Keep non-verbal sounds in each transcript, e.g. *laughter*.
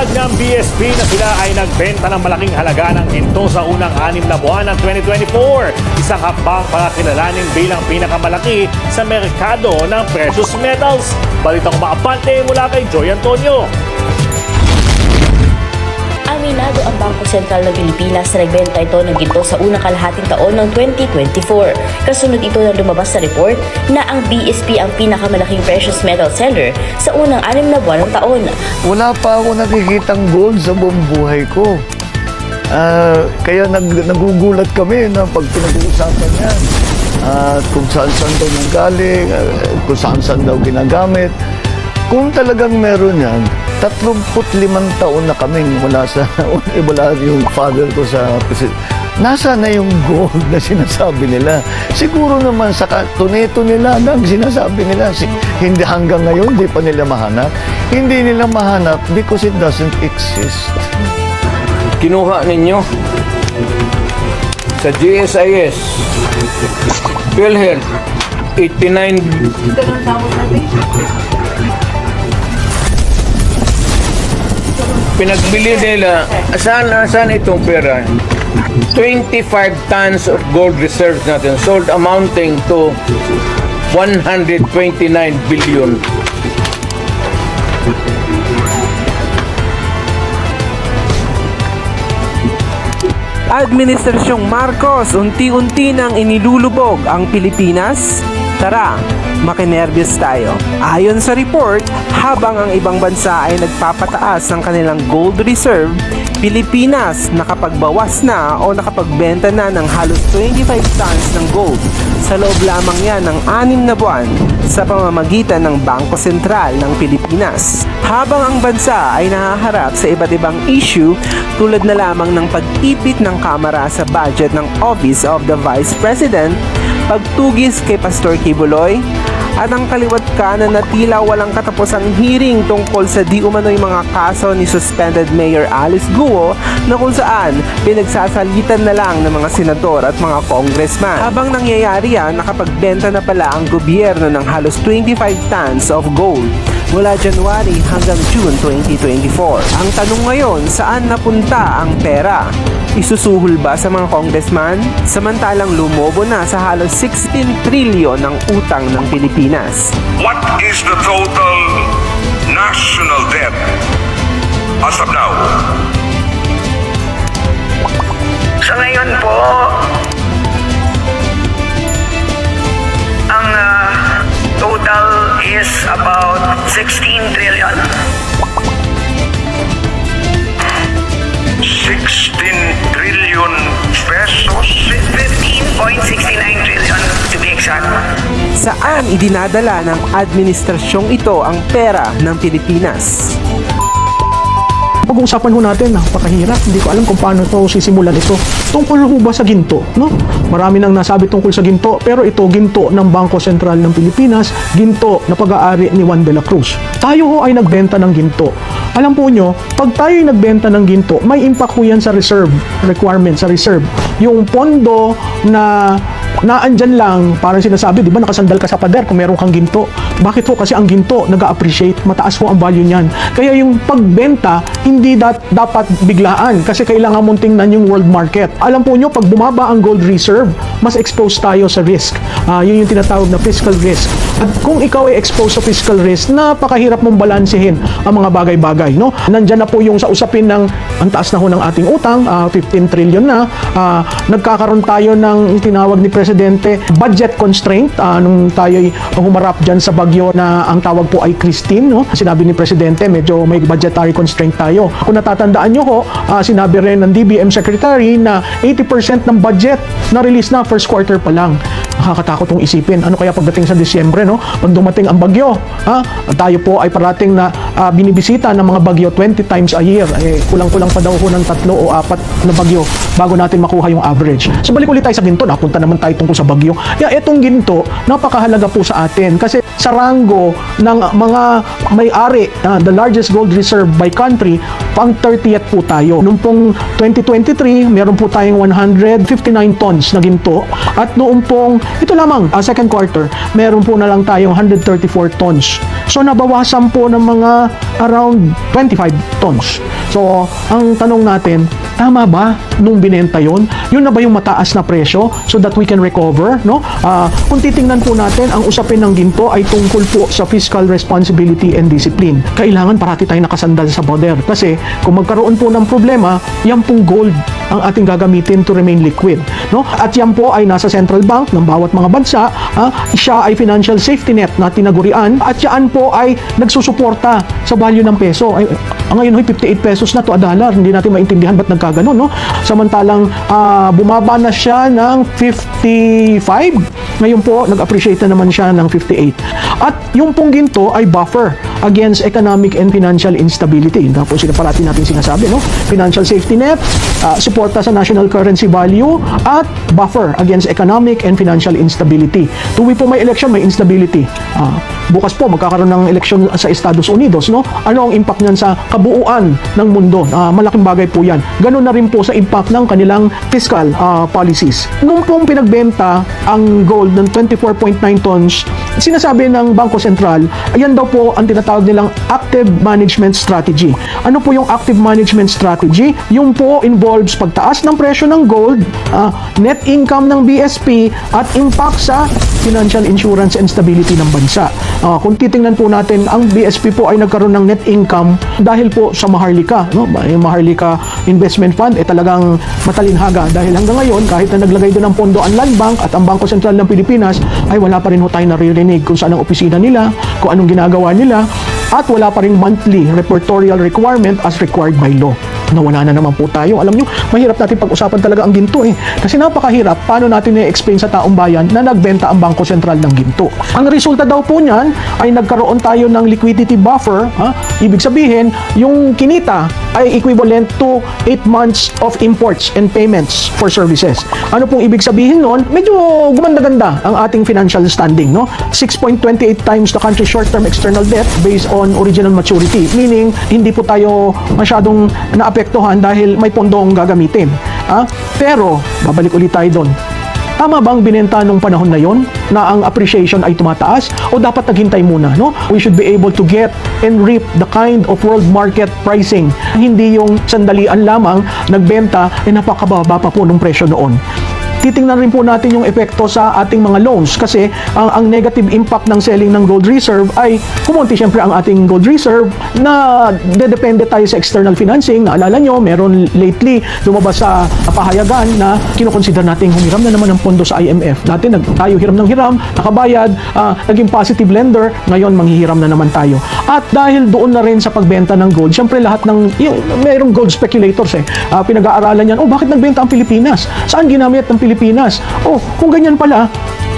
Inihayag ng BSP na sila ay nagbenta ng malaking halaga ng ginto sa unang anim na buwan ng 2024. Isang hakbang para kilalanin bilang pinakamalaki sa merkado ng precious metals. Balitang umaabante mula kay Joy Antonio. Aminado ang Bangko Sentral ng Pilipinas na nagbenta ito ng ginto sa unang kalahating taon ng 2024. Kasunod ito na lumabas sa report na ang BSP ang pinakamalaking precious metal seller sa unang anim na buwan ng taon. Wala pa ako nakikitang gold sa buong buhay ko. Ah, kaya nag, nagugulat kami na pag pinag-uusapan yan. At kung saan-saan daw nanggaling, ah, kung saan-saan daw ginagamit. Kung talagang meron yan, 35 taon na kaming mula sa *laughs* mula yung father ko sa Nasa na yung gold na sinasabi nila? Siguro naman sa tuneto nila lang sinasabi nila. Si- hindi hanggang ngayon, hindi pa nila mahanap. Hindi nila mahanap because it doesn't exist. kinuha ninyo sa GSIS PhilHealth 89 pinagbili nila saan, saan itong pera 25 tons of gold reserves natin sold amounting to 129 billion Administrasyong Marcos, unti-unti nang inilulubog ang Pilipinas? Tara, makinervyos tayo. Ayon sa report, habang ang ibang bansa ay nagpapataas ng kanilang gold reserve, Pilipinas nakapagbawas na o nakapagbenta na ng halos 25 tons ng gold sa loob lamang yan ng anim na buwan sa pamamagitan ng Bangko Sentral ng Pilipinas. Habang ang bansa ay nahaharap sa iba't ibang issue tulad na lamang ng pag-ipit ng Kamara sa budget ng Office of the Vice President, pagtugis kay Pastor Kibuloy, at ang kaliwat kanan na tila walang katapusang hearing tungkol sa di umano'y mga kaso ni suspended Mayor Alice Guo na kung saan pinagsasalitan na lang ng mga senador at mga congressman. Habang nangyayari yan, nakapagbenta na pala ang gobyerno ng halos 25 tons of gold mula January hanggang June 2024. Ang tanong ngayon, saan napunta ang pera? Isusuhol ba sa mga congressman? Samantalang lumobo na sa halos 16 trilyon ng utang ng Pilipinas. What is the total national debt as of now? 16 trillion. 16 trillion pesos? 15.69 trillion to be exact. Saan idinadala ng administrasyong ito ang pera ng Pilipinas? Pag-uusapan ho natin, napakahirap. Hindi ko alam kung paano ito sisimulan ito. Tungkol ho ba sa ginto? No? Marami nang nasabi tungkol sa ginto, pero ito ginto ng Bangko Sentral ng Pilipinas, ginto na pag-aari ni Juan de la Cruz. Tayo ho ay nagbenta ng ginto. Alam po nyo, pag tayo ay nagbenta ng ginto, may impact ho yan sa reserve, requirement sa reserve. Yung pondo na naandyan lang, parang sinasabi, di ba nakasandal ka sa pader kung meron kang ginto. Bakit ho? Kasi ang ginto nag-appreciate, mataas ho ang value niyan. Kaya yung pagbenta, hindi dat dapat biglaan kasi kailangan mong tingnan yung world market. Alam po nyo, pag bumaba ang gold reserve, mas exposed tayo sa risk. Ah, yun yung tinatawag na fiscal risk. At kung ikaw ay exposed sa fiscal risk, napakahirap mong balansehin ang mga bagay-bagay. No? Nandyan na po yung sa usapin ng ang taas na ho ng ating utang, ah, 15 trillion na. Ah, nagkakaroon tayo ng tinawag ni Presidente budget constraint ah, nung tayo'y humarap dyan sa bagyo na ang tawag po ay Christine. No? Sinabi ni Presidente, medyo may budgetary constraint tayo. Kung natatandaan nyo ho, ah, sinabi rin ng DBM Secretary na 80% ng budget na release na first quarter pa lang. Nakakatakot tong isipin. Ano kaya pagdating sa Disyembre, no? Pag dumating ang bagyo, ha? Tayo po ay parating na ah, binibisita ng mga bagyo 20 times a year. Eh, kulang-kulang pa daw ho ng tatlo o apat na bagyo bago natin makuha yung average. So balik ulit tayo sa ginto. Napunta naman tayo tungkol sa bagyo. Yeah, etong ginto, napakahalaga po sa atin kasi sa rango ng mga may-ari, ah, the largest gold reserve by country, pang 30th po tayo. Noong pong 2023, meron po tayong 159 tons na ginto. At noong pong, ito lamang, ah, second quarter, meron po na lang tayong 134 tons. So nabawasan po ng mga around 25 tons. So ang tanong natin, tama ba nung binenta yon? Yun na ba yung mataas na presyo so that we can recover? No? Ah, kung titingnan po natin, ang usapin ng ginto ay tungkol po sa fiscal responsibility and discipline. Kailangan parati tayo nakasandal sa border kasi kung magkaroon po ng problema, yan pong gold ang ating gagamitin to remain liquid. No? At yan po ay nasa central bank ng bawat mga bansa. ah, siya ay financial safety net na tinagurian at yan po ay nagsusuporta sa value ng peso. Ay, ngayon hoy 58 pesos na to a dollar. Hindi natin maintindihan ba't nagkaganon. No? Samantalang ah, bumaba na siya ng 55. Ngayon po, nag-appreciate na naman siya ng 58. At yung pong ginto ay buffer against economic and financial instability. Yun po sila parati natin sinasabi, no? Financial safety net, ah, suporta sa national currency value, at buffer against economic and financial instability. Tuwi po may election, may instability. Ah, bukas po, magkakaroon ng election sa Estados Unidos, no? Ano ang impact niyan sa kabuuan ng mundo? Ah, malaking bagay po yan. Ganun na rin po sa impact ng kanilang fiscal ah, policies. Nung pong pinagbenta ang gold ng 24.9 tons, sinasabi ng Bangko Sentral, ayan daw po ang tinatawag nilang active management strategy. Ano po yung active management strategy? Yung po involves pagtaas ng presyo ng gold, ah, net income ng BSP, at impact sa financial insurance and stability ng bansa. Ah, kung titingnan po natin, ang BSP po ay nagkaroon ng net income dahil po sa Maharlika. No? Yung Maharlika Investment Fund, eh talagang matalinhaga dahil hanggang ngayon, kahit na naglagay doon ng pondo ang Land Bank at ang Bangko Sentral ng Pilipinas, ay wala pa rin ho tayo naririnig kung saan ang opisina nila, kung anong ginagawa nila, at wala pa rin monthly reportorial requirement as required by law. Nawala na naman po tayo. Alam nyo, mahirap natin pag-usapan talaga ang ginto eh. Kasi napakahirap, paano natin i-explain sa taong bayan na nagbenta ang Bangko Sentral ng ginto. Ang resulta daw po niyan ay nagkaroon tayo ng liquidity buffer. Ha? Ibig sabihin, yung kinita ay equivalent to 8 months of imports and payments for services. Ano pong ibig sabihin nun? Medyo gumanda-ganda ang ating financial standing. No? 6.28 times the country's short-term external debt based on original maturity. Meaning, hindi po tayo masyadong naapektuhan dahil may pondong gagamitin. Ah, pero, babalik ulit tayo doon. Tama bang binenta nung panahon na yon na ang appreciation ay tumataas o dapat naghintay muna no? We should be able to get and reap the kind of world market pricing. Hindi yung sandalian lamang nagbenta eh napakababa pa po nung presyo noon titingnan rin po natin yung epekto sa ating mga loans kasi ang, ang negative impact ng selling ng gold reserve ay kumonti syempre ang ating gold reserve na dedepende tayo sa external financing. Naalala nyo, meron lately lumabas sa pahayagan na kinukonsider natin humiram na naman ng pondo sa IMF. Dati nag, tayo hiram ng hiram, nakabayad, ah, naging positive lender, ngayon manghihiram na naman tayo. At dahil doon na rin sa pagbenta ng gold, syempre lahat ng, yung, mayroong gold speculators eh, Ah, pinag-aaralan yan, oh bakit nagbenta ang Pilipinas? Saan ginamit ang Pilipinas? Oh, kung ganyan pala,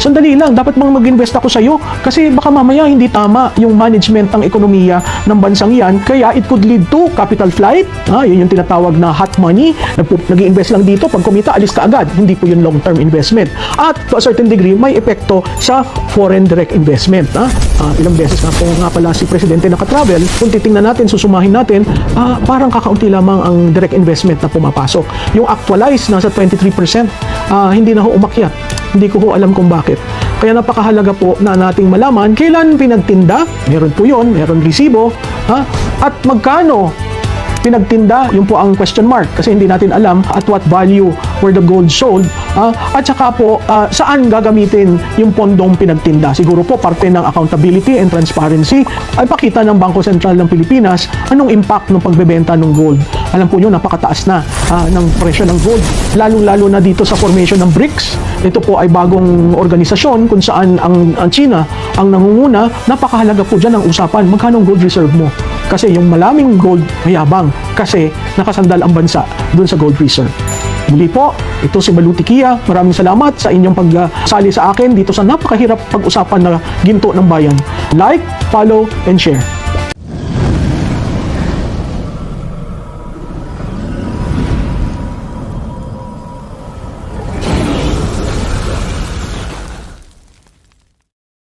sandali lang, dapat mang mag-invest ako sa iyo kasi baka mamaya hindi tama yung management ng ekonomiya ng bansang yan kaya it could lead to capital flight. Ah, yun yung tinatawag na hot money. Nag invest lang dito pag kumita alis ka agad. Hindi po yun long term investment. At to a certain degree may epekto sa foreign direct investment ah. Ah, ilang beses nga po nga pala si Presidente nakatravel. Kung titingnan natin susumahin natin ah, parang kakaunti lamang ang direct investment na pumapasok. Yung actualized nasa 23% ah, hindi na ho umakyat. Hindi ko ho alam kung bakit. Kaya napakahalaga po na nating malaman kailan pinagtinda, meron po yon, meron resibo, ha? at magkano pinagtinda, yun po ang question mark kasi hindi natin alam at what value were the gold sold ah, at saka po ah, saan gagamitin yung pondong pinagtinda. Siguro po parte ng accountability and transparency ay pakita ng Bangko Sentral ng Pilipinas anong impact ng pagbebenta ng gold. Alam po nyo, napakataas na ah, ng presyo ng gold. Lalong-lalo na dito sa formation ng BRICS. Ito po ay bagong organisasyon kung saan ang, ang China ang nangunguna. Napakahalaga po dyan ang usapan. Magkano gold reserve mo? Kasi yung malaming gold mayabang kasi nakasandal ang bansa doon sa gold reserve. Muli po, ito si Baluti Kia. Maraming salamat sa inyong pagsali sa akin dito sa napakahirap pag-usapan na ginto ng bayan. Like, follow, and share.